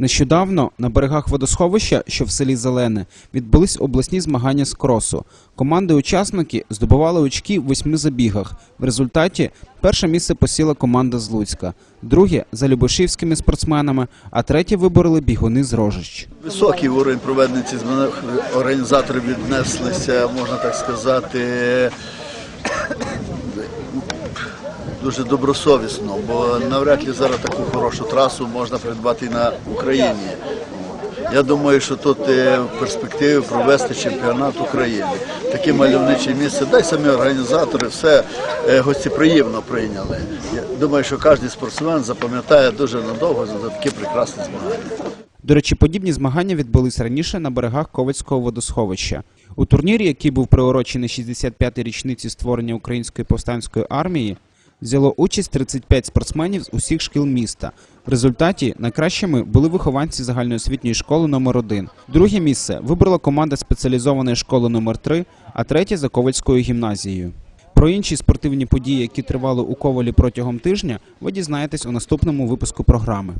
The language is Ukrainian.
Нещодавно на берегах водосховища, що в селі Зелене, відбулись обласні змагання з кросу. Команди-учасники здобували очки в восьми забігах. В результаті перше місце посіла команда з Луцька, друге за любешівськими спортсменами, а третє вибороли бігуни з Рожищ. Високий уровень проведення змагань організатори віднеслися, можна так сказати, дуже добросовісно, бо навряд ли зараз таку хорошу трасу можна придбати на Україні. Я думаю, що тут е, в перспективі провести чемпіонат України. Таке мальовниче місце, да й самі організатори все е, гостеприємно прийняли. Я думаю, що кожен спортсмен запам'ятає дуже надовго за такі прекрасні змагання. До речі, подібні змагання відбулись раніше на берегах Ковицького водосховища. У турнірі, який був приурочений 65-й річниці створення Української повстанської армії, взяло участь 35 спортсменів з усіх шкіл міста. В результаті найкращими були вихованці загальноосвітньої школи номер 1 Друге місце вибрала команда спеціалізованої школи номер 3 а третє за Ковальською гімназією. Про інші спортивні події, які тривали у Ковалі протягом тижня, ви дізнаєтесь у наступному випуску програми.